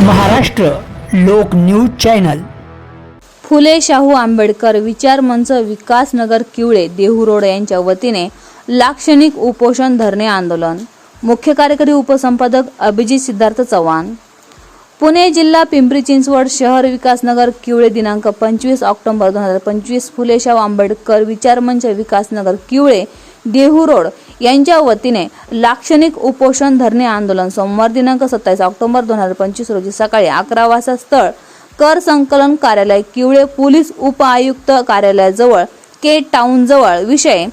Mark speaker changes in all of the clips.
Speaker 1: Maharashtra Lok news channel.
Speaker 2: फुले शाहू आंबेडकर विचार मंच Vikasnagar Kiwale Dehu road यांच्या वतीने लाक्षणिक उपोषण धरणे आंदोलन. मुख्य कार्यकारी उपसंपादक अभिजित सिद्धार्थ चव्हाण. पुणे जिल्हा पिंपरी चिंचवड शहर विकासनगर किवळे दिनांक पंचवीस ऑक्टोबर दोन हजार पंचवीस फुले शाहू आंबेडकर विचारमंच विकासनगर किवळे देहू रोड यांच्या वतीने लाक्षणिक उपोषण धरणे आंदोलन. सोमवार दिनांक सत्तावीस ऑक्टोबर दोन हजार पंचवीस रोजी सकाळी अकरा वाजता स्थळ कर संकलन कार्यालय किवळे पोलीस उपआयुक्त कार्यालयाजवळ के टाउन जवळ. विषय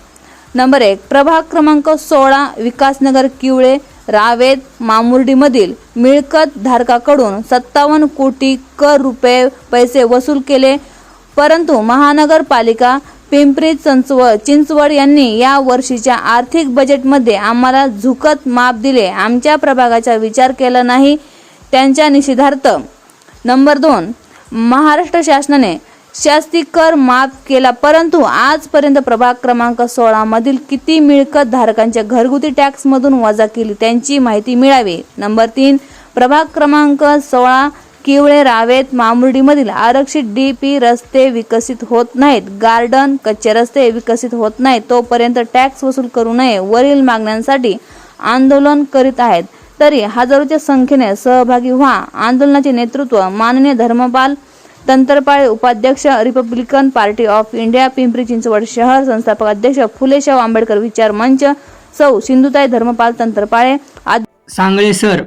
Speaker 2: नंबर एक प्रभाग क्रमांक सोळा विकासनगर किवळे रावेत मामुर्डीमधील मिळकत धारकाकडून सत्तावन्न कोटी कर रुपये पैसे वसूल केले. परंतु महानगरपालिका पिंपरी चंचवड चिंचवड यांनी या वर्षीच्या आर्थिक बजेटमध्ये आम्हाला झुकत माप दिले. आमच्या प्रभागाचा विचार केला नाही. त्यांच्या निषेधार्थ. नंबर दोन. महाराष्ट्र शासनाने शास्ती कर माफ केला परंतु आजपर्यंत प्रभाग क्रमांक सोळा मधील किती मिळकत धारकांच्या घरगुती टॅक्समधून वजा केली त्यांची माहिती मिळावी. नंबर तीन. प्रभाग क्रमांक सोळा किवळे रावेत मामुर्डीमधील आरक्षित डी पी रस्ते विकसित होत नाहीत. गार्डन कच्चे रस्ते विकसित होत नाहीत. तोपर्यंत टॅक्स वसूल करू नये वरील मागण्यांसाठी आंदोलन करीत आहेत. तरी हजारोच्या संख्येने सहभागी व्हा. आंदोलनाचे नेतृत्व माननीय धर्मपाल तंत्रपाळे उपाध्यक्ष Republican Party of India Pimpri Chinchwad शहर संस्थापक अध्यक्ष फुलेशाव आंबेडकर विचार मंच सौ सिंधुताई धर्मपाल तंत्रपाळे
Speaker 1: सांगळे सर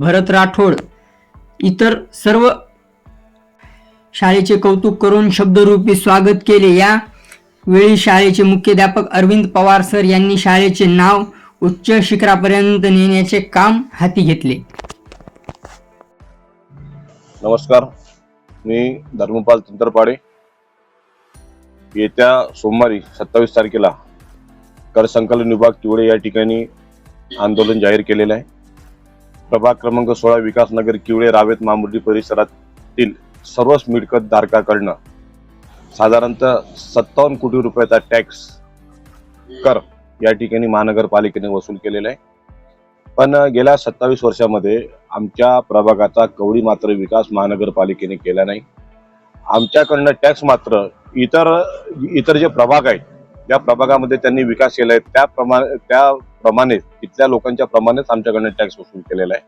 Speaker 1: भरत राठोड इतर सर्व शाळेचे कौतुक करून शब्दरूपी स्वागत केले. या वेळी शाळेचे मुख्याध्यापक अरविंद पवार सर यांनी शाळेचे नाव उच्च शिखरापर्यंत नेण्याचे काम हाती घेतले.
Speaker 3: नमस्कार. मी धर्मपाल तंत्रपाडे येत्या सोमवारी सत्तावीस तारखेला कर संकलन विभाग तिवडे या ठिकाणी आंदोलन जाहीर केलेलं आहे. प्रभाग क्रमांक सोळा विकासनगर किवळे रावेत मामुर्डी परिसरातील सर्वच मिळकत धारकाकडनं साधारणतः सत्तावन्न कोटी रुपयाचा टॅक्स कर या ठिकाणी महानगरपालिकेने वसूल केलेला आहे. पण गेल्या सत्तावीस वर्षामध्ये आमच्या प्रभागाचा कवडी मात्र विकास महानगरपालिकेने केला नाही. आमच्याकडनं टॅक्स मात्र इतर इतर जे प्रभाग आहेत ज्या प्रभागामध्ये त्यांनी विकास केला आहे त्याप्रमाणे त्याप्रमाणे तिथल्या लोकांच्या प्रमाणेच आमच्याकडनं टॅक्स वसूल केलेला आहे.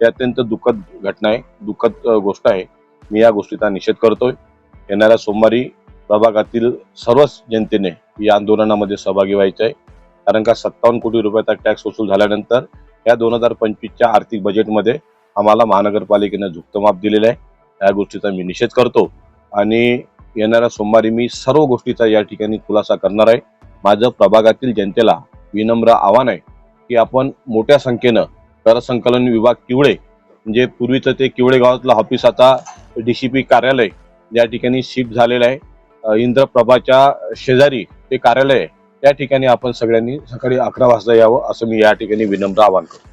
Speaker 3: हे अत्यंत दुःखद घटना आहे दुःखद गोष्ट आहे. मी या गोष्टीचा निषेध करतोय. येणाऱ्या सोमवारी प्रभागातील सर्वच जनतेने या आंदोलनामध्ये सहभागी व्हायचं आहे. कारण का सत्तावन्न कोटी रुपयाचा टॅक्स वसूल झाल्यानंतर या दोन हजार पंचवीसच्या आर्थिक बजेटमध्ये आम्हाला महानगरपालिकेनं झुकतं माप दिलेलं आहे. या गोष्टीचा मी निषेध करतो. आणि येणाऱ्या सोमवारी मी सर्व गोष्टीचा या ठिकाणी खुलासा करणार आहे. माझं प्रभागातील जनतेला विनम्र आव्हान आहे की आपण मोठ्या संख्येनं करसंकलन विभाग किवळे म्हणजे पूर्वीचं ते किवळे गावातलं ऑफिस आता डी सी पी कार्यालय या ठिकाणी शिफ्ट झालेलं आहे. इंद्रप्रभाच्या शेजारी ते कार्यालय आहे. त्या ठिकाणी आपण सगळ्यांनी सकाळी अकरा वाजता यावं असं मी या ठिकाणी विनम्र आवाहन करतो.